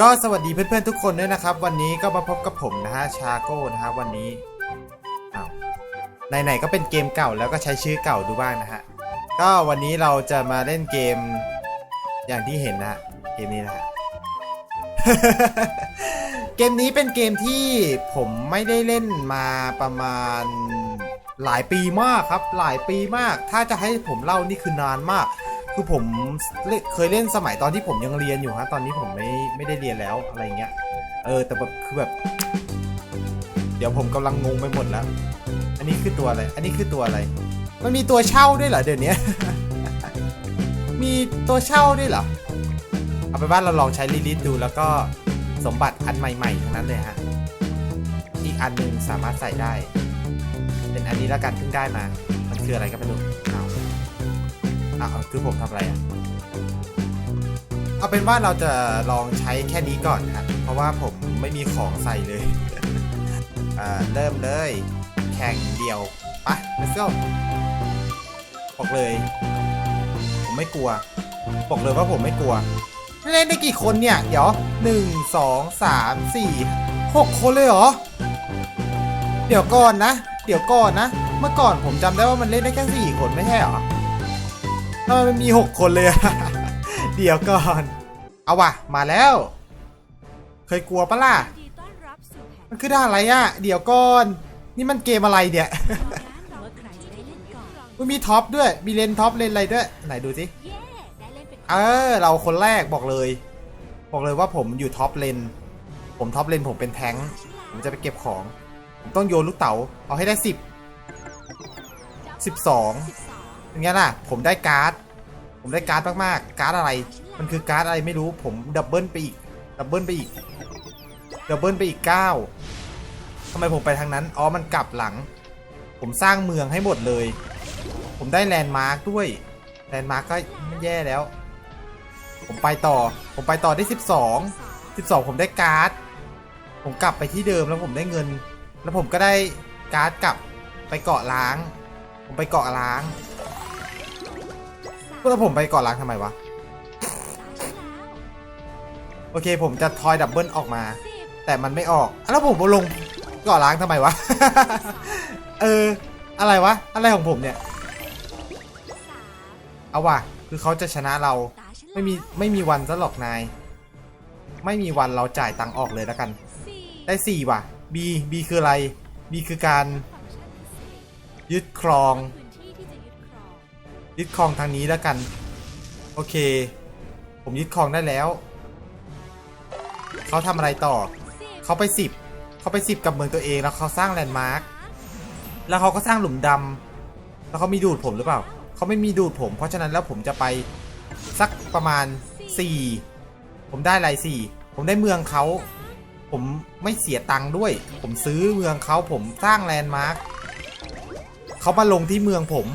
ก็สวัสดีเพื่อนๆทุกคนด้วยนะครับ วันนี้ก็มาพบกับผมนะฮะชาโก้นะฮะวันนี้อ้าวไหนๆก็เป็นเกมเก่าแล้วก็ใช้ชื่อเก่าดูบ้างนะฮะก็วันนี้เราจะมาเล่นเกมอย่างที่เห็นนะฮะเกมนี้นะฮะ เกมนี้เป็นเกมที่ผมไม่ได้เล่นมาประมาณหลายปีมากครับ หลายปีมาก ถ้าจะให้ผมเล่านี่คือนานมาก คือผมเล่เคยเล่นสมัยตอนที่ผมยังเรียนอยู่ฮะตอนนี้ผมไม่ไม่ได้เรียนแล้วอะไรเงี้ยเออแต่แบบคือแบบ เดี๋ยวผมกำลังงงไปหมดแล้วอันนี้คือตัวอะไร อันนี้คือตัวอะไร มันมีตัวเช่าด้วยเหรอเดี๋ยวนี้มีตัวเช่าด้วยเหรอเอาไปนว่าเราลองใช้ลิลิตดูแล้วก็สมบัติอันใหม่ๆทั้งนั้นเลยฮะอีกอันหนึ่งสามารถใส่ได้ เป็นอันนี้แล้วกันเพิ่งได้มา มันคืออะไรก็ไม่รู้ อะคือผมทำอะไรอะ เอาเป็นว่าเราจะลองใช้แค่นี้ก่อนนะเพราะว่าผมไม่มีของใส่เลยอ่าเริ่มเลย แข่งเดียวไปะ let's go บอกเลย ผมไม่กลัว บอกเลยว่าผมไม่กลัว เล่นได้กี่คนเนี่ย เดี๋ยวหนึ่งสองสามสี่หกคนเลยเหรอ เดี๋ยวก่อนนะ เดี๋ยวก่อนนะ เมื่อก่อนผมจำได้ว่ามันเล่นได้แค่สี่คนไม่ใช่เหรอ ทำไมมันมีหกคนเลย เดี๋ยวก่อน เอาว่ะ มาแล้ว เคยกลัวปะล่ะ มันคือด่านอะไรอะเดี๋ยวก่อน นี่มันเกมอะไรเนี่ยมันมีท็อปด้วย มีเลนท็อปเลนอะไรด้วย ไหนดูสิ เออ เราคนแรกบอกเลย บอกเลยว่าผมอยู่ท็อปเลน ผมท็อปเลนผมเป็นแท้ง ผมจะไปเก็บของ ผมต้องโยนลูกเต๋า เอาให้ได้สิบสิบสอง องอย่างเงี้ยล่ะ ผมได้การ์ด ผมได้การ์ดมากๆ การ์ดอะไร มันคือการ์ดอะไรไม่รู้ ผมดับเบิลไปอีก ดับเบิลไปอีก ดับเบิลไปอีกเก้าทำไมผมไปทางนั้น อ๋อ มันกลับหลัง ผมสร้างเมืองให้หมดเลย ผมได้แลนด์มาร์คด้วย แลนด์มาร์คก็ไม่แย่แล้ว ผมไปต่อ ผมไปต่อได้ 12 12 ผมได้การ์ด ผมกลับไปที่เดิมแล้วผมได้เงิน แล้วผมก็ได้การ์ดกลับไปเกาะล้าง ผมไปเกาะล้าง แล้วผมไปเกาะล้างทำไมวะ โอเคผมจะทอยดับเบิลออกมา แต่มันไม่ออก แล้วผมลงกาะล้างทำไมวะ เออ อะไรวะ อะไรของผมเนี่ย เอาว่ะ คือเขาจะชนะเรา ไม่มี ไม่มีวันซะหรอกนาย ไม่มีวันเราจ่ายตังค์ออกเลยแล้วกัน ได้สี่ว่ะ B B คืออะไร B คือการ ยึดครอง ยึดครองทางนี้แล้วกัน โอเค ผมยึดครองได้แล้ว เขาทำอะไรต่อ เขาไปสิบเขาไปสิบกับเมืองตัวเองแล้วเขาสร้างแลนด์มาร์คแล้วเขาก็สร้างหลุมดำแล้วเขามีดูดผมหรือเปล่าเขาไม่มีดูดผม เพราะฉะนั้นแล้วผมจะไปสักประมาณ 4 ผมได้อะไรสี่ผมได้เมืองเขา ผมไม่เสียตังค์ด้วย ผมซื้อเมืองเขาผมสร้างแลนด์มาร์คเขามาลงที่เมืองผม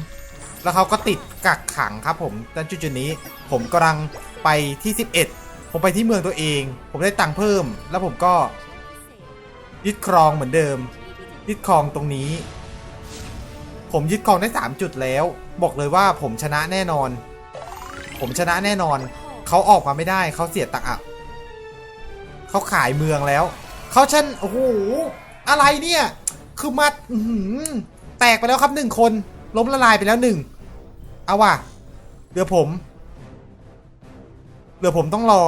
แล้วเขาก็ติดกักขังครับผมณจุดจุดๆนี้ ผมกำลังไปที่ 11 ผมไปที่เมืองตัวเอง ผมได้ตังค์เพิ่ม แล้วผมก็ยึดครองเหมือนเดิม ยึดครองตรงนี้ ผมยึดครองได้ 3 จุดแล้ว บอกเลยว่าผมชนะแน่นอน ผมชนะแน่นอน เขาออกมาไม่ได้เขาเสียตังค์อะเขาขายเมืองแล้ว เขาชันโอ้โห อะไรเนี่ย คือมาแตกไปแล้วครับหนึ่งคน ล้มละลายไปแล้วหนึ่ง เอาว่ะเหลือผมเหลือผมต้องรอ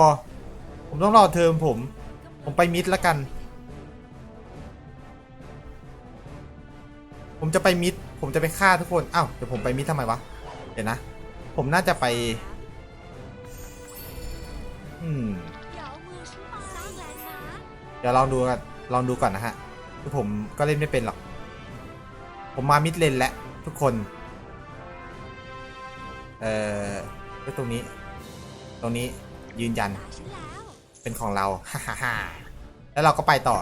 ผมต้องรอเทอมผม ผมไปมิดแล้วกัน ผมจะไปมิด ผมจะไปฆ่าทุกคนอ้าวเดี๋ยวผมไปมิดทำไมวะ เดี๋ยวนะ ผมน่าจะไป อืม เดี๋ยวมือฉันมาสร้างแลนด์มาร์คเดี๋ยวลองดูกัน ลองดูก่อนนะฮะคือผมก็เล่นไม่เป็นหรอก ผมมามิดเลนแล้ว ทุกคน เอ่อไว้ตรงนี้ ตรงนี้ยืนยัน เป็นของเรา ฮ่าฮ่าฮ่าแล้วเราก็ไปต่อ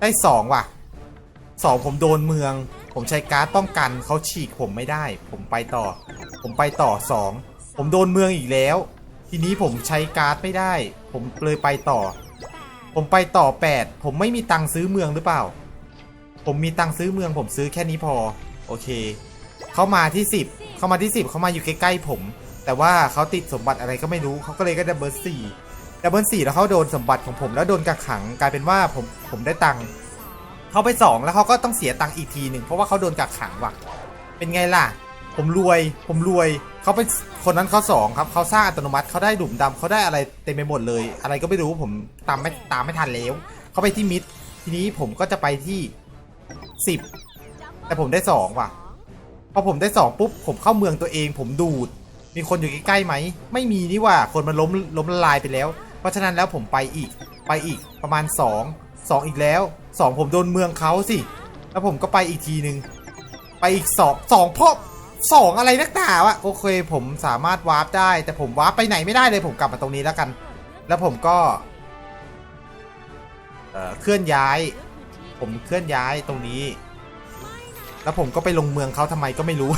ได้สองว่ะสองผมโดนเมือง ผมใช้การ์ดป้องกันเขาฉีกผมไม่ได้ ผมไปต่อ ผมไปต่อสองผมโดนเมืองอีกแล้ว ทีนี้ผมใช้การ์ดไม่ได้ ผมเลยไปต่อ ผมไปต่อแปดผมไม่มีตังค์ซื้อเมืองหรือเปล่า ผมมีตังค์ซื้อเมืองผมซื้อแค่นี้พอ โอเค เขามาที่สิบเขามาที่สิบเขามาอยู่ใกล้ๆผม แต่ว่าเขาติดสมบัติอะไรก็ไม่รู้เขาก็เลยก็ได้เบอร์สี่ดับเบิลสี่แล้วเขาโดนสมบัติของผมแล้วโดนกักขังกลายเป็นว่าผมผมได้ตังค์เขาไปสองแล้วเขาก็ต้องเสียตังค์อีกทีหนึ่งเพราะว่าเขาโดนกักขังว่ะ เป็นไงล่ะ ผมรวย ผมรวยเขาเป็นคนนั้นเขาสองครับเขาสร้างอัตโนมัติเขาได้หลุมดำเขาได้อะไรเต็มไปหมดเลย อะไรก็ไม่รู้ผมตามไม่ตามไม่ทันแล้วเขาไปที่มิดทีนี้ผมก็จะไปที่ สิบแต่ผมได้สองว่ะ พอผมได้สองปุ๊บ ผมเข้าเมืองตัวเอง ผมดูด มีคนอยู่ใกล้ๆไหม ไม่มีนี่ว่า คนมันล้มล้มละลายไปแล้ว เพราะฉะนั้นแล้วผมไปอีก ไปอีก ประมาณสองสองอีกแล้วสองผมโดนเมืองเขาสิ แล้วผมก็ไปอีกทีหนึ่งไปอีกสองสองเพราะสองอะไรนักหนาวะโอเค ผมสามารถวาร์ปได้ แต่ผมวาร์ปไปไหนไม่ได้เลย ผมกลับมาตรงนี้แล้วกัน แล้วผมก็ เอ่อเคลื่อนย้าย ผมเคลื่อนย้ายตรงนี้ แล้วผมก็ไปลงเมืองเขาทำไมก็ไม่รู้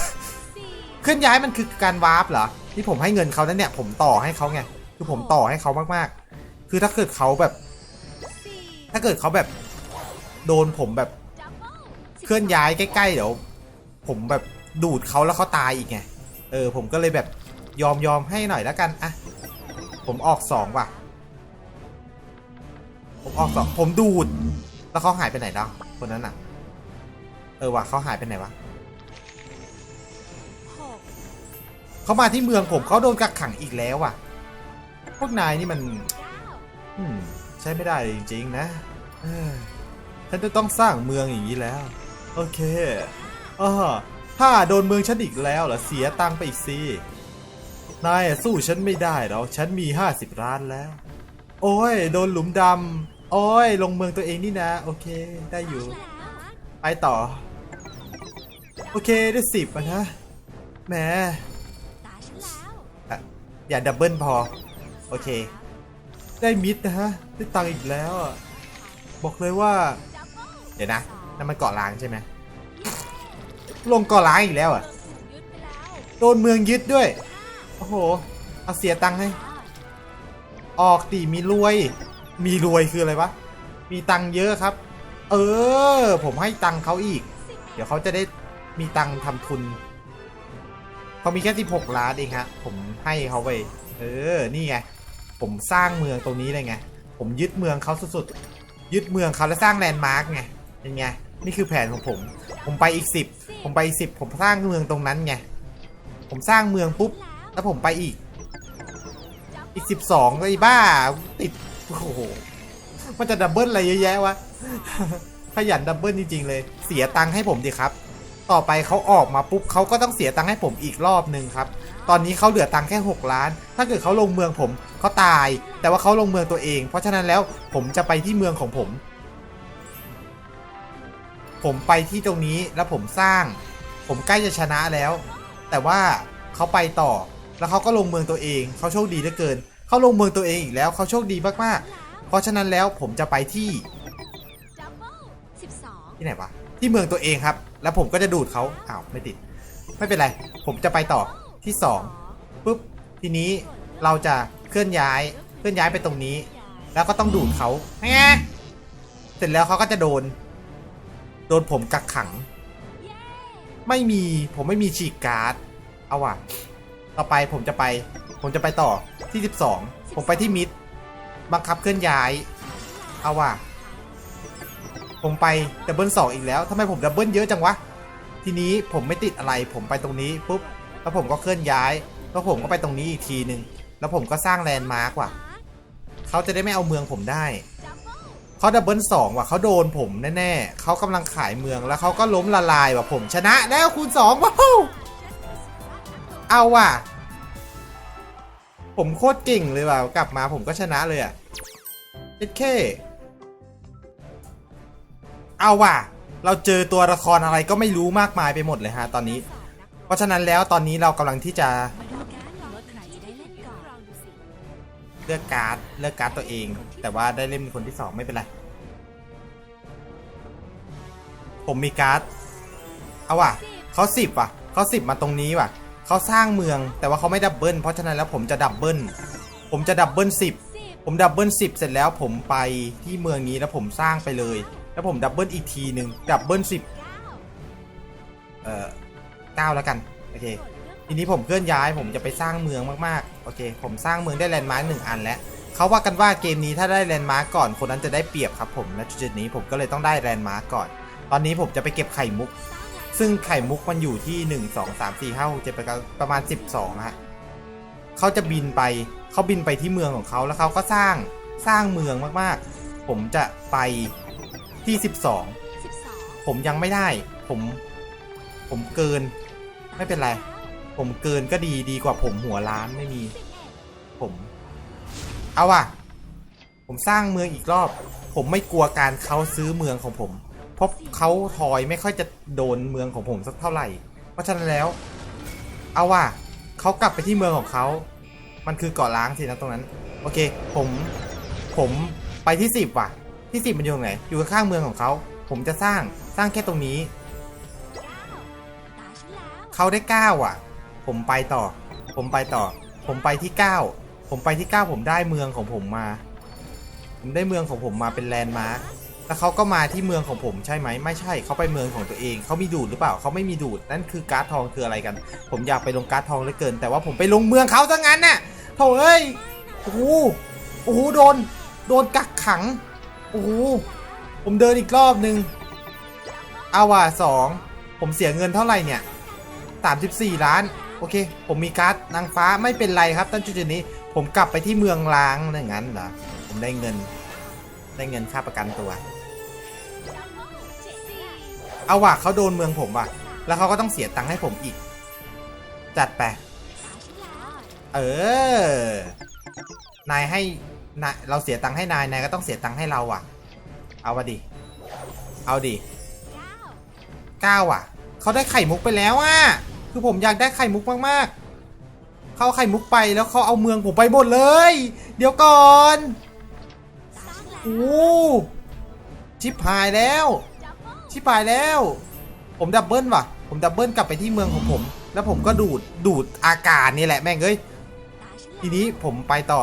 เคลื่อนย้ายมันคือการวาร์ปเหรอที่ผมให้เงินเขานั้นเนี่ย ผมต่อให้เขาไงคือผมต่อให้เขามากๆ คือถ้าเกิดเขาแบบ ถ้าเกิดเขาแบบโดนผมแบบเคลื่อนย้ายใกล้ๆเดี๋ยว ผมแบบดูดเขาแล้วเขาตายอีกไงเออผมก็เลยแบบยอมยอมให้หน่อยแล้วกันอะผมออกสองว่ะ ผมออกสองผมดูด แล้วเขาหายไปไหนแล้วคนนั้นอะ เออว่ะเขาหายไปไหนวะเขามาที่เมืองผมเขาโดนกักขังอีกแล้วว่ะ พวกนายนี่มัน อืม ใช้ไม่ได้จริงๆนะฉันจะต้องสร้างเมืองอย่างนี้แล้ว โอเคอ่าถ้าโดนเมืองฉันอีกแล้วเหรอเสียตังค์ไปอีกสินายสู้ฉันไม่ได้หรอกฉันมีห้าสิบล้านแล้ว โอ้ย โดนหลุมดำ โอ้ย ลงเมืองตัวเองนี่นะ โอเค ได้อยู่ ไปต่อ โอเค ได้สิบอะนะแหมออย่าดับเบิลพอ โอเค ได้มิดนะฮะ ได้ตังอีกแล้ว บอกเลยว่า เดี๋ยวนะนั่นมันเกาะล้างใช่ไหมลงเกาะล้างอีกแล้วอะโดนเมืองยึดด้วย โอ้โห เอาเสียตังค์ให้ ออกดิมีรวย มีรวยคืออะไรวะ มีตังค์เยอะครับ เออ ผมให้ตังค์เขาอีก เดี๋ยวเขาจะได้มีตังค์ทำทุน เขามีแค่ 16 ล้านเองฮะ ผมให้เขาไป เออ นี่ไง ผมสร้างเมืองตรงนี้เลยไง ผมยึดเมืองเขาสุดๆ ยึดเมืองเขาแล้วสร้างแลนด์มาร์กไงเป็นไง นี่คือแผนของผม ผมไปอีก 10 ผมไปอีก10 ผมสร้างเมืองตรงนั้นไง ผมสร้างเมืองปุ๊บ แล้วผมไปอีก อีก 12ก็อีบ้า ติด โอ้โห มันจะดับเบิลอะไรเยอะแยะวะ ขยันดับเบิลจริงๆเลย เสียตังค์ให้ผมดิครับ ต่อไปเขาออกมาปุ๊บเขาก็ต้องเสียตังค์ให้ผมอีกรอบหนึ่งครับ ตอนนี้เขาเหลือตังค์แค่ 6 ล้าน ถ้าเกิดเขาลงเมืองผมเขาตาย แต่ว่าเขาลงเมืองตัวเอง เพราะฉะนั้นแล้วผมจะไปที่เมืองของผม ผมไปที่ตรงนี้แล้วผมสร้าง ผมใกล้จะชนะแล้ว แต่ว่าเขาไปต่อ แล้วเขาก็ลงเมืองตัวเอง เขาโชคดีเหลือเกิน เขาลงเมืองตัวเองอีกแล้วเขาโชคดีมากๆ เพราะฉะนั้นแล้วผมจะไปที่ที่ไหนวะที่เมืองตัวเองครับ แล้วผมก็จะดูดเขาอ้าวไม่ติด ไม่เป็นไร ผมจะไปต่อที่สองปุ๊บทีนี้เราจะเคลื่อนย้ายเคลื่อนย้ายไปตรงนี้ แล้วก็ต้องดูดเขาแงเสร็จแล้วเขาก็จะโดน โดนผมกักขัง ไม่มีผมไม่มีฉีกการ์ด เอาว่ะ ต่อไปผมจะไป ผมจะไปต่อที่ 12 ผมไปที่มิด บังคับเคลื่อนย้าย เอาว่ะ ผมไปดับเบิลสองอีกแล้วทำไมผมดับเบิลเยอะจังวะ ทีนี้ผมไม่ติดอะไร ผมไปตรงนี้ปุ๊บ แล้วผมก็เคลื่อนย้าย แล้วผมก็ไปตรงนี้อีกทีหนึ่ง แล้วผมก็สร้างแลนด์มาร์กว่ะ เขาจะได้ไม่เอาเมืองผมได้เบิลเขาดับเบิลสองว่ะ เขาโดนผมแน่ๆ เขากำลังขายเมืองแล้วเขาก็ล้มละลายว่ะผมชนะแล้วคูณสองว้าว เอาว่ะ ผมโคตรเก่งเลยว่ะกลับมาผมก็ชนะเลยอะเอ็ดเคเอาว่ะ เราเจอตัวละครอะไรก็ไม่รู้มากมายไปหมดเลยฮะตอนนี้ เพราะฉะนั้นแล้วตอนนี้เรากำลังที่จะเล่นก่อนลองดูสิเลือกการ์ดเลือกการ์ดตัวเอง แต่ว่าได้เล่นเป็นคนที่สองไม่เป็นไร ผมมีการ์ด เอาว่ะเขาสิบว่ะเขาสิบมาตรงนี้ว่ะ เขาสร้างเมืองแต่ว่าเขาไม่ดับเบิลเพราะฉะนั้นแล้วผมจะดับเบิลผมจะดับเบิลสิบผมดับเบิลสิบเสร็จแล้วผมไปที่เมืองนี้แล้วผมสร้างไปเลย แล้วผมดับเบิลอีกทีหนึ่งดับเบิลสิบเก้าเอ่อเก้าแล้วกันโอเคทีนี้ผมเคลื่อนย้ายผมจะไปสร้างเมืองมากๆโอเค ผมสร้างเมืองได้แลนด์มาร์คหนึ่งอันแล้วเขาว่ากันว่าเกมนี้ถ้าได้แลนด์มาร์กก่อนคนนั้นจะได้เปรียบครับผมณจุดนี้ผมก็เลยต้องได้แลนด์มาร์กก่อน ตอนนี้ผมจะไปเก็บไข่มุก ซึ่งไข่มุกมันอยู่ที่1 2 3 4 5 6 7 8ประมาณ12ฮะเขาจะบินไปเขาบินไปที่เมืองของเขาแล้วเขาก็สร้างสร้างเมืองมากๆ ผมจะไปที่12 12ผมยังไม่ได้ ผม ผมเกิน ไม่เป็นไร ผมเกินก็ดีดีกว่าผมหัวล้านไม่มี ผม เอาว่ะ ผมสร้างเมืองอีกรอบ ผมไม่กลัวการเขาซื้อเมืองของผม เพราะเขาทอยไม่ค่อยจะโดนเมืองของผมสักเท่าไหร่ เพราะฉะนั้นแล้ว เอาว่ะเขากลับไปที่เมืองของเขา มันคือเกาะล้างสินะตรงนั้น โอเค ผม ผมไปที่สิบว่ะ ที่สิบมันอยู่ตรงไหน อยู่ข้างเมืองของเขา ผมจะสร้าง สร้างแค่ตรงนี้ เขาได้เก้าอะ ผมไปต่อ ผมไปต่อ ผมไปที่เก้า ผมไปที่เก้าผมได้เมืองของผมมา ผมได้เมืองของผมมาเป็นแลนด์มาร์ค แล้วเขาก็มาที่เมืองของผมใช่ไหมไม่ใช่เขาไปเมืองของตัวเองเขามีดูดหรือเปล่าเขาไม่มีดูดนั่นคือการ์ดทองคืออะไรกัน ผมอยากไปลงการ์ดทองเหลือเกิน แต่ว่าผมไปลงเมืองเขาซะงั้นน่ะโถ่เอ้ยโอ้โหโอ้โหโดนโดนกักขังโอ้โหผมเดินอีกรอบนึงอาว่ะสองผมเสียเงินเท่าไหร่เนี่ย34 ล้าน โอเค ผมมีการ์ดนางฟ้าไม่เป็นไรครับตั้งจุดนี้ ผมกลับไปที่เมืองล้างอย่างนั้นเหรอผมได้เงิน ได้เงินค่าประกันตัว เอาว่ะเขาโดนเมืองผมว่ะ แล้วเขาก็ต้องเสียตังค์ให้ผมอีก จัดไป เออ นายให้นายเราเสียตังค์ให้นาย นายก็ต้องเสียตังค์ให้เราอะ เอาวะดิ เอาดิเก้าอะ เขาได้ไข่มุกไปแล้วอะ คือผมอยากได้ไข่มุกมากๆ เขาเอาไข่มุกไปแล้วเขาเอาเมืองผมไปหมดเลย เดี๋ยวก่อน โอ้ชิปหายแล้ว ชิปหายแล้ว ผมดับเบิลว่ะ ผมดับเบิลกลับไปที่เมืองของผม แล้วผมก็ดูดดูดอากาศนี่แหละแม่งเอ้ยทีนี้ผมไปต่อ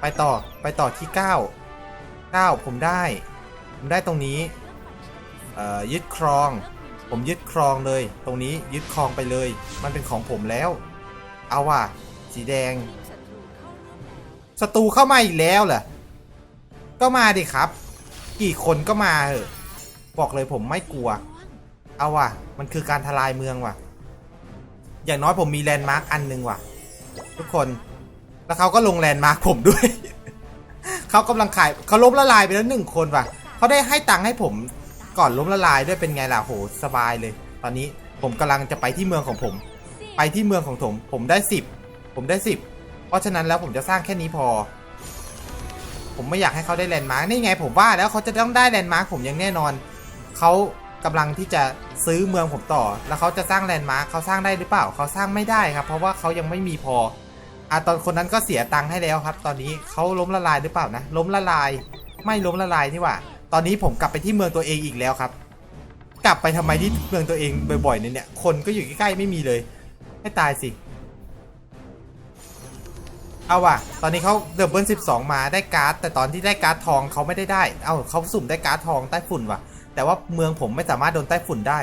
ไปต่อไปต่อที่ 9 9 ผมได้ ผมได้ตรงนี้ยึดครอง ผมยึดครองเลย ตรงนี้ยึดครองไปเลย มันเป็นของผมแล้ว เอาว่ะสีแดงศัตรูเข้ามาอีกแล้วเหรอก็มาดิครับ กี่คนก็มาเหอะ บอกเลยผมไม่กลัว เอาว่ะ มันคือการทลายเมืองว่ะ อย่างน้อยผมมีแลนด์มาร์กอันหนึ่งว่ะ ทุกคน แล้วเขาก็ลงแลนด์มาร์กผมด้วย เขากำลังขายเขาล้มละลายไปแล้วหนึ่งคนว่ะ เขาได้ให้ตังค์ให้ผมก่อนล้มละลายด้วยเป็นไงล่ะโหสบายเลย ตอนนี้ผมกำลังจะไปที่เมืองของผม ไปที่เมืองของผม ผมได้สิบผมได้สิบเพราะฉะนั้นแล้วผมจะสร้างแค่นี้พอ ผมไม่อยากให้เขาได้แลนด์มาร์กนี่ไงผมว่าแล้วเขาจะต้องได้แลนด์มาร์กผมอย่างแน่นอน เขากำลังที่จะซื้อเมืองผมต่อ แล้วเขาจะสร้างแลนด์มาร์กเขาสร้างได้หรือเปล่าเขาสร้างไม่ได้ครับ เพราะว่าเขายังไม่มีพออะตอนคนนั้นก็เสียตังค์ให้แล้วครับ ตอนนี้เขาล้มละลายหรือเปล่านะ ล้มละลาย ไม่ล้มละลายนี่ว่า ตอนนี้ผมกลับไปที่เมืองตัวเองอีกแล้วครับ กลับไปทำไมที่เมืองตัวเองบ่อยๆเนี่ยเนี่ย คนก็อยู่ใกล้ๆไม่มีเลย ให้ตายสิ เอาว่ะ ตอนนี้เขาเดือบเบิลสิบสองมาได้การ์ด แต่ตอนที่ได้การ์ดทองเขาไม่ได้ได้ เอ้าเขาสุ่มได้การ์ดทองใต้ฝุ่นว่ะ แต่ว่าเมืองผมไม่สามารถโดนใต้ฝุ่นได้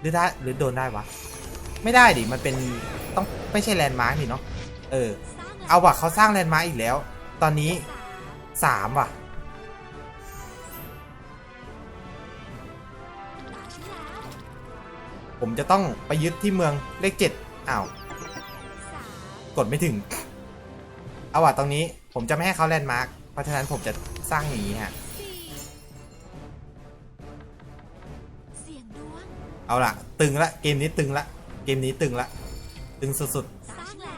หรือได้หรือโดนได้วะ ไม่ได้ดิ มันเป็นต้องไม่ใช่แลนด์มาร์กนี่เนาะ เออ เอาว่ะเขาสร้างแลนด์มาร์กอีกแล้ว ตอนนี้สามว่ะ ผมจะต้องไปยึดที่เมืองเลขเจ็ดอ้าว กดไม่ถึง เอาว่ะตรงนี้ผมจะไม่ให้เขาแลนด์มาร์กเพราะฉะนั้นผมจะสร้างอย่างนี้ฮะ เอาล่ะ ตึงละเกมนี้ตึงละเกมนี้ตึงละตึงสุดสร้างแล้ว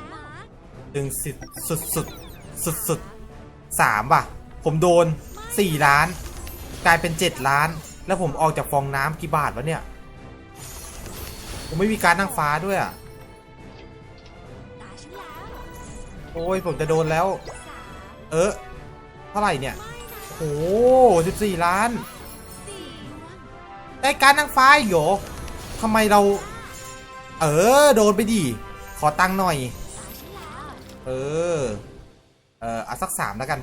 ๆตึงสุดสุดสุดสุดสุดสามว่ะ ผมโดนสี่ล้าน กลายเป็นเจ็ดล้าน แล้วผมออกจากฟองน้ำกี่บาทวะเนี่ย ผมไม่มีการนั่งฟ้าด้วยอะตาฉันแล้วโอ้ยผมจะโดนแล้วสามเออเท่าไหร่เนี่ยโอ้สิบสี่ล้านสี่ดวงได้การนางฟ้าอีกเหรอ ทำไมเรา เออ โดนไปดิ ขอตังค์หน่อย เออ เออเอาสักสามแล้วกัน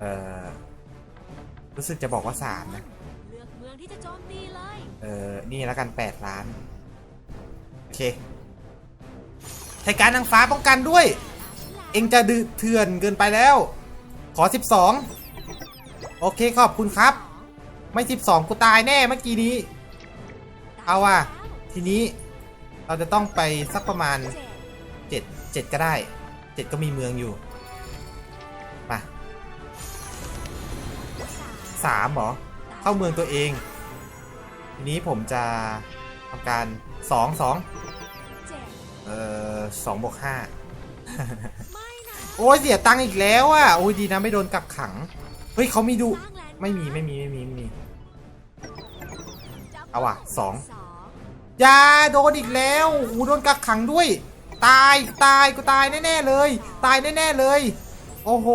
เออ รู้สึกจะบอกว่าสามนะ เลือกเมืองที่จะโจมตีเลย เออ นี่แล้วกันแปดล้าน โอเคใช้การนางฟ้าป้องกันด้วย เองจะดื้อเถื่อนเกินไปแล้ว ขอ 12 โอเคขอบคุณครับ ไม่ 12 กูตายแน่เมื่อกี้นี้ เอาอะทีนี้เราจะต้องไปสักประมาณเจ็ด7 7ก็ได้7ก็มีเมืองอยู่มาสาม3เหรอ เข้าเมืองตัวเอง ทีนี้ผมจะทำการ2 2เจ็ดเอ่อ2บวก5ไม่นะโอ้ยเสียตังค์อีกแล้วอะโอ้ยดีนะไม่โดนกักขัง เฮ้ยเขามีดูสร้างแลนด์ไม่มีไม่มีไม่มีไม่มีดับ เอาว่ะสององอยาโดนอีกแล้วโอ้โดนกักขังด้วย ตายตายกูตายแน่ๆเลย ตายแน่ๆเลย โอ้โห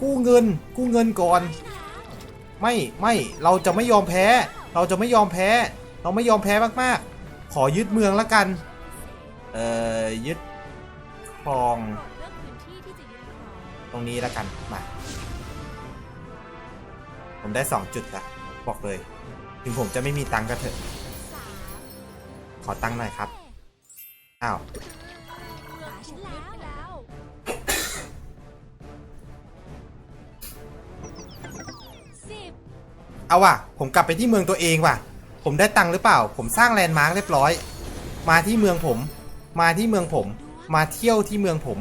กู้เงิน กู้เงินก่อน ไม่ไม่เราจะไม่ยอมแพ้ เราจะไม่ยอมแพ้ เราไม่ยอมแพ้มากๆ ขอยึดเมืองล้วกัน เอ่อยึดครองโปรดเลือง ตรงนี้ล้วกันมา ผมได้สองจุดละบอกเลย ถึงผมจะไม่มีตังค์ก็เถอะสามขอตังค์หน่อยครับ อ้าวเมืองฉันแล้วสิบเอาว่ะ ผมกลับไปที่เมืองตัวเองว่ะ ผมได้ตังค์หรือเปล่า ผมสร้างแลนด์มาร์คเรียบร้อย มาที่เมืองผม มาที่เมืองผม มาเที่ยวที่เมืองผม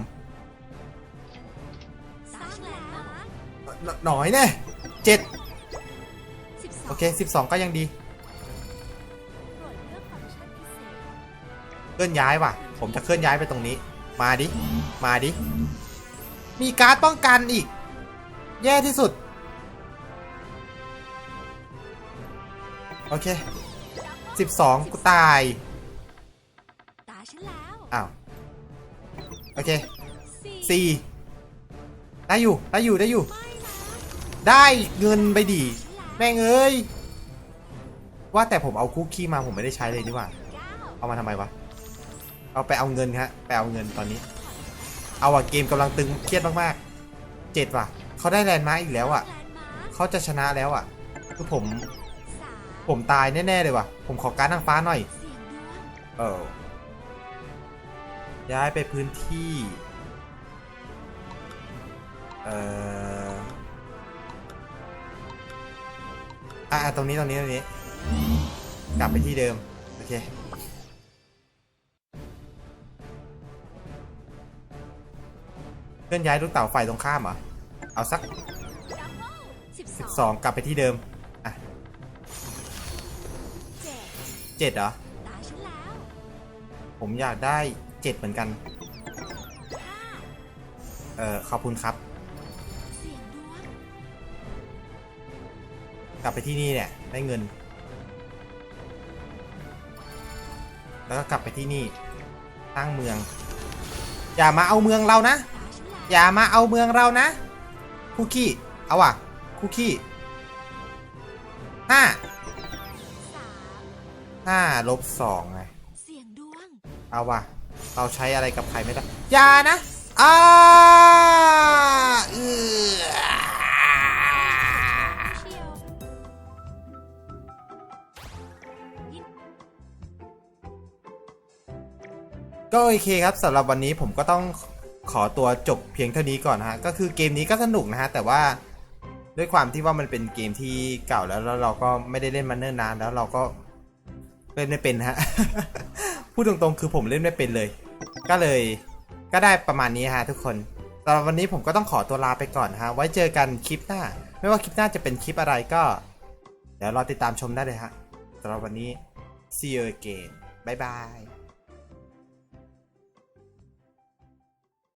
สร้างแลนด์มาร์คหนหน่อยแน่เจ็ดสิบส องโอเคสิบสองก็ยังดีเคลื่อนย้ายว่ะ ผมจะเคลื่อนย้ายไปตรงนี้ มาดิ มาดิ มีการ์ดป้องกันอีก แย่ที่สุด โอเค 12 กูตายตาฉันแล้วอ้าว โอเคสี่4ได้อยู่ ได้อยู่ ได้อยู่ ได้เงินไปดี แม่งเอ้ย ว่าแต่ผมเอาคุกกี้มาผมไม่ได้ใช้เลยนี่หว่า เอามาทำไมวะ เอาไปเอาเงินฮะ ไปเอาเงินตอนนี้ เอาอะเกมกำลังตึงเครียดมากๆเจ็ดว่ะ เขาได้แลนด์มาร์กอีกแล้วอะเขาจะชนะแล้วอะคือผม ผมตายแน่ๆเลยว่ะ ผมขอการดนางฟ้าหน่อยเสียงดวงเออ ย้ายไปพื้นที่ เอ่อ อะตรงนี้ตรงนี้ตรงนี้ กลับไปที่เดิม โอเค เคลื่อนย้ายลูกเต่าไฟตรงข้ามเหรอ เอาสักสิบสองกลับไปที่เดิม อะเจ็ดเหรอ ผมอยากได้เจ็ดเหมือนกัน เออขอบคุณครับ กลับไปที่นี่เนี่ยได้เงิน แล้วก็กลับไปที่นี่ตั้งเมือง อย่ามาเอาเมืองเรานะตาฉันแล้วอย่ามาเอาเมืองเรานะ คุกกี้ เอาว่ะ คุกกี้ห้าสามห้าลบสองไงเสียงดวงเอาว่ะ เราใช้อะไรกับใครไม่ได้ อย่านะอ้าเออ ก็โอเคครับสำหรับวันนี้ผมก็ต้องขอตัวจบเพียงเท่านี้ก่อนนะฮะก็คือเกมนี้ก็สนุกนะฮะแต่ว่าด้วยความที่ว่ามันเป็นเกมที่เก่าแล้วแล้วเราก็ไม่ได้เล่นมันเนิ่นนานแล้วเราก็เล่นไม่เป็นฮะ พูดตรงๆ คือผมเล่นไม่เป็นเลย ก็เลยก็ได้ประมาณนี้ฮะทุกคนสำหรับวันนี้ผมก็ต้องขอตัวลาไปก่อนฮะ ไว้เจอกันคลิปหน้า ไม่ว่าคลิปหน้าจะเป็นคลิปอะไรก็ เดี๋ยวรอติดตามชมได้เลยฮะสำหรับวันนี้ see you again บายบาย